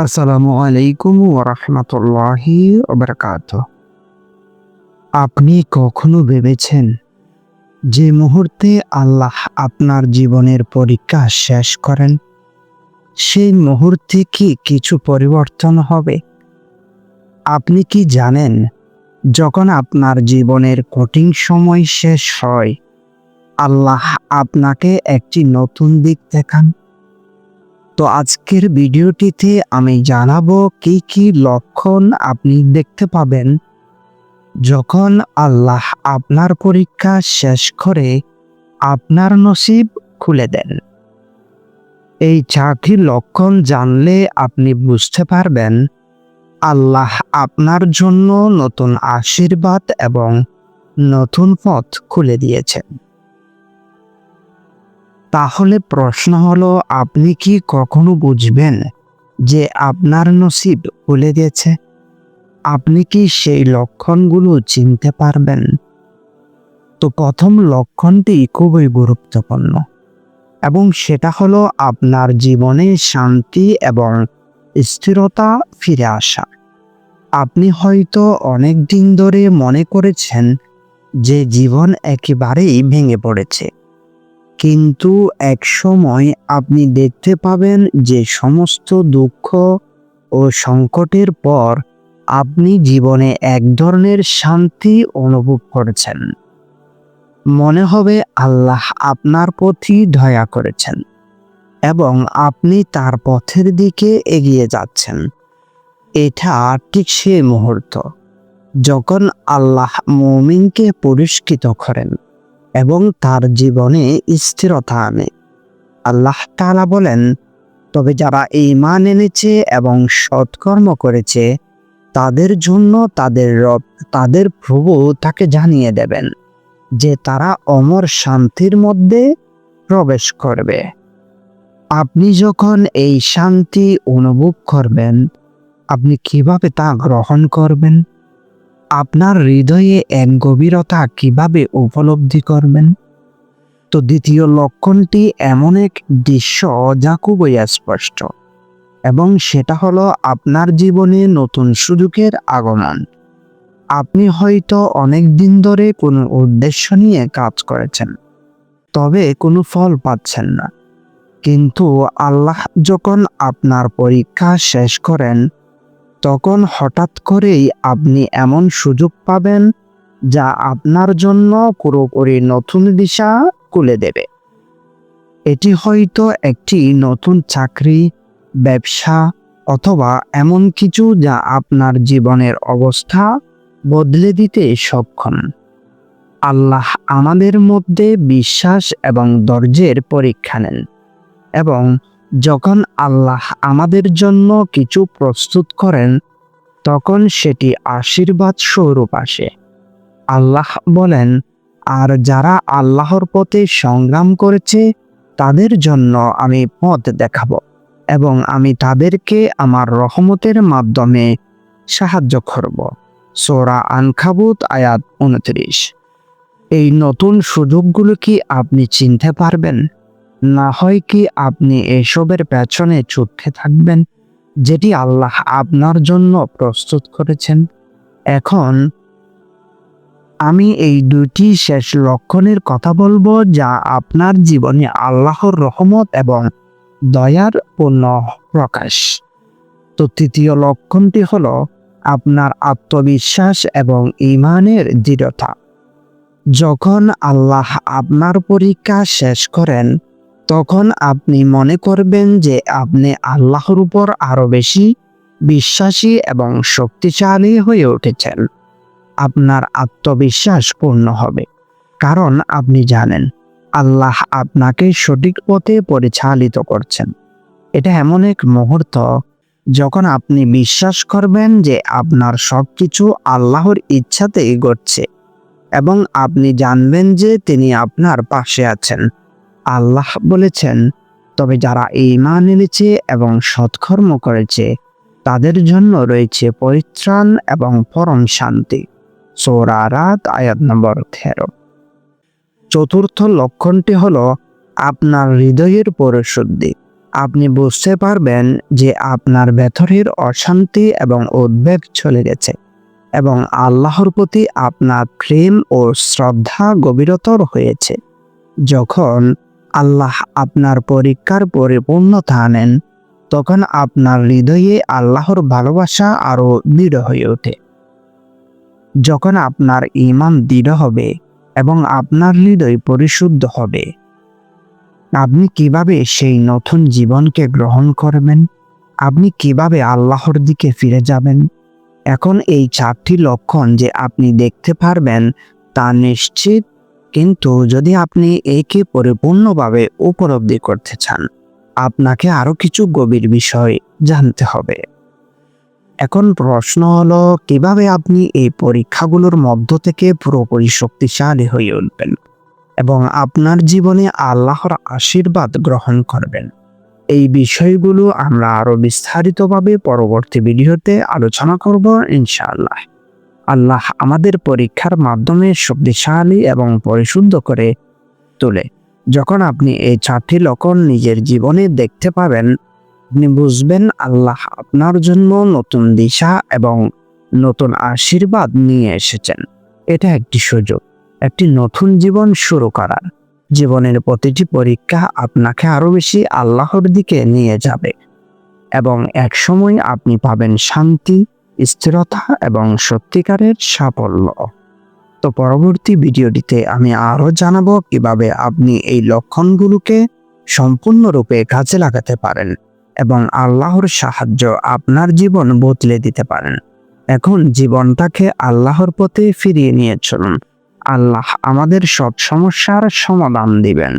আসসালামু আলাইকুম ওরহমতুল্লাহি ওবরকাত আপনি কখনো ভেবেছেন যে মুহূর্তে আল্লাহ আপনার জীবনের পরীক্ষা শেষ করেন? সেই মুহূর্তে কি কিছু পরিবর্তন হবে? আপনি কি জানেন যখন আপনার জীবনের কঠিন সময় শেষ হয়, আল্লাহ আপনাকে একটি নতুন দিক দেখান? তো আজকের ভিডিওটিতে আমি জানাব কি কি লক্ষণ আপনি দেখতে পাবেন। যখন আল্লাহ আপনার পরীক্ষা শেষ করে আপনার নসিব খুলে দেন। এই চারটি লক্ষণ জানলে আপনি বুঝতে পারবেন, আল্লাহ আপনার জন্য নতুন আশীর্বাদ এবং নতুন পথ খুলে দিয়েছেন। তাহলে প্রশ্ন হলো, আপনি কি কখনো বুঝবেন যে আপনার নসিব ভুলে গেছে? আপনি কি সেই লক্ষণগুলো চিনতে পারবেন? তো প্রথম লক্ষণটি খুবই গুরুত্বপূর্ণ এবং সেটা হলো আপনার জীবনে শান্তি এবং স্থিরতা ফিরে আসা। আপনি হয়তো অনেক দিন ধরে মনে করেছেন যে জীবন একেবারেই ভেঙে পড়েছে। কিন্তু এক সময় আপনি দেখতে পাবেন যে সমস্ত দুঃখ ও সংকটের পর আপনি জীবনে এক ধরনের শান্তি অনুভব করেছেন। মনে হবে আল্লাহ আপনার প্রতি দয়া করেছেন এবং আপনি তার পথের দিকে এগিয়ে যাচ্ছেন। এটা ঠিক সেই মুহূর্ত যখন আল্লাহ মমিনকে পুরস্কৃত করেন। এবং তার জীবনে স্থিরতা আনে। আল্লাহ তাআলা বলেন, তবে যারা এই মান এনেছে এবং সৎকর্ম করেছে, তাদের জন্য তাদের রব, তাদের প্রভু তাকে জানিয়ে দেবেন, যে তারা অমর শান্তির মধ্যে প্রবেশ করবে। আপনি যখন এই শান্তি অনুভব করবেন, আপনি কীভাবে তা গ্রহণ করবেন? আপনার হৃদয়ে এক গভীরতা কীভাবে উপলব্ধি করবেন? তো দ্বিতীয় লক্ষণটি এমন এক দৃশ্য যা খুবই স্পষ্ট, এবং সেটা হলো আপনার জীবনে নতুন সুযোগের আগমন। আপনি হয়তো অনেক দিন ধরে কোনো উদ্দেশ্য নিয়ে কাজ করেছেন, তবে কোনো ফল পাচ্ছেন না। কিন্তু আল্লাহ যখন আপনার পরীক্ষা শেষ করেন তখন হঠাৎ করেই আপনি এমন সুযোগ পাবেন যা আপনার জন্য পুরোপুরি নতুন দিশা খুলে দেবে। এটি হয়তো একটি নতুন চাকরি, ব্যবসা অথবা এমন কিছু যা আপনার জীবনের অবস্থা বদলে দিতে সক্ষম। আল্লাহ আমাদের মধ্যে বিশ্বাস এবং ধৈর্যের পরীক্ষা নেন এবং যখন আল্লাহ আমাদের জন্য কিছু প্রস্তুত করেন, তখন সেটি আশীর্বাদ স্বরূপ আসে। আল্লাহ বলেন, আর যারা আল্লাহর পথে সংগ্রাম করেছে, তাদের জন্য আমি পথ দেখাব এবং আমি তাদেরকে আমার রহমতের মাধ্যমে সাহায্য করব। সোরা আনখাবুত আয়াত উনত্রিশ। এই নতুন সুযোগগুলো কি আপনি চিনতে পারবেন? না হয় কি আপনি এসবের পেছনে ছুটতে থাকবেন, যেটি আল্লাহ আপনার জন্য প্রস্তুত করেছেন। এখন আমি এই দুটি শেষ লক্ষণের কথা বলব, যা আপনার জীবনে আল্লাহর রহমত এবং দয়ার পূর্ণ প্রকাশ। তো তৃতীয় লক্ষণটি হলো আপনার আত্মবিশ্বাস এবং ইমানের দৃঢ়তা। যখন আল্লাহ আপনার পরীক্ষা শেষ করেন তখন আপনি মনে করবেন যে আপনি আল্লাহর উপর আরও বেশি বিশ্বাসী এবং শক্তিশালী হয়ে উঠেছেন। আপনার আত্মবিশ্বাস পূর্ণ হবে। কারণ আপনি জানেন, আল্লাহ আপনাকে সঠিক পথে পরিচালিত করছেন। এটা এমন এক মুহূর্ত যখন আপনি বিশ্বাস করবেন যে আপনার সব কিছু আল্লাহর ইচ্ছাতেই ঘটছে এবং আপনি জানবেন যে তিনি আপনার পাশে আছেন। আল্লাহ বলেছেন, তবে যারা ইমান এনেছে এবং সৎকর্ম করেছে, তাদের জন্য রয়েছে পরিত্রাণ এবং পরম শান্তি। সৌরারাত আয়াত নম্বর তেরো। চতুর্থ লক্ষণটি হল আপনার হৃদয়ের পরিশুদ্ধি। আপনি বুঝতে পারবেন যে আপনার ভেতরের অশান্তি এবং উদ্বেগ চলে গেছে এবং আল্লাহর প্রতি আপনার প্রেম ও শ্রদ্ধা গভীরতর হয়েছে। যখন আল্লাহ আপনার পরীক্ষার পরিপূর্ণতা আনেন তখন আপনার হৃদয়ে আল্লাহর ভালোবাসা আরও দৃঢ় হয়ে ওঠে। যখন আপনার ইমান দৃঢ় হবে এবং আপনার হৃদয় পরিশুদ্ধ হবে, আপনি কীভাবে সেই নতুন জীবনকে গ্রহণ করবেন? আপনি কীভাবে আল্লাহর দিকে ফিরে যাবেন? এখন এই চারটি লক্ষণ যে আপনি দেখতে পারবেন তা নিশ্চিত কিন্তু যদি আপনি একে পরিপূর্ণভাবে উপলব্ধি করতে চান, আপনাকে আরও কিছু গভীর বিষয় জানতে হবে। এখন প্রশ্ন হলো, কীভাবে আপনি এই পরীক্ষাগুলোর মধ্য থেকে পুরোপুরি শক্তিশালী হয়ে উঠবেন এবং আপনার জীবনে আল্লাহর আশীর্বাদ গ্রহণ করবেন? এই বিষয়গুলো আমরা আরও বিস্তারিতভাবে পরবর্তী ভিডিওতে আলোচনা করব, ইনশাআল্লাহ। আল্লাহ আমাদের পরীক্ষার মাধ্যমে শক্তিশালী এবং পরিশুদ্ধ করে তোলে। যখন আপনি এই চারটি লক্ষণ নিজের জীবনে দেখতে পাবেন, আপনি বুঝবেন আল্লাহ আপনার জন্য নতুন দিশা এবং নতুন আশীর্বাদ নিয়ে এসেছেন। এটা একটি সুযোগ, একটি নতুন জীবন শুরু করার। জীবনের প্রতিটি পরীক্ষা আপনাকে আরও বেশি আল্লাহর দিকে নিয়ে যাবে এবং এক সময় আপনি পাবেন শান্তি স্থিরতা এবং সত্যিকারের সাফল্য। তো পরবর্তী ভিডিওটিতে আমি আরও জানাব কীভাবে আপনি এই লক্ষণগুলোকে সম্পূর্ণরূপে কাজে লাগাতে পারেন এবং আল্লাহর সাহায্য আপনার জীবন বদলে দিতে পারেন। এখন জীবনটাকে আল্লাহর পথে ফিরিয়ে নিয়ে চলুন। আল্লাহ আমাদের সব সমস্যার সমাধান দিবেন।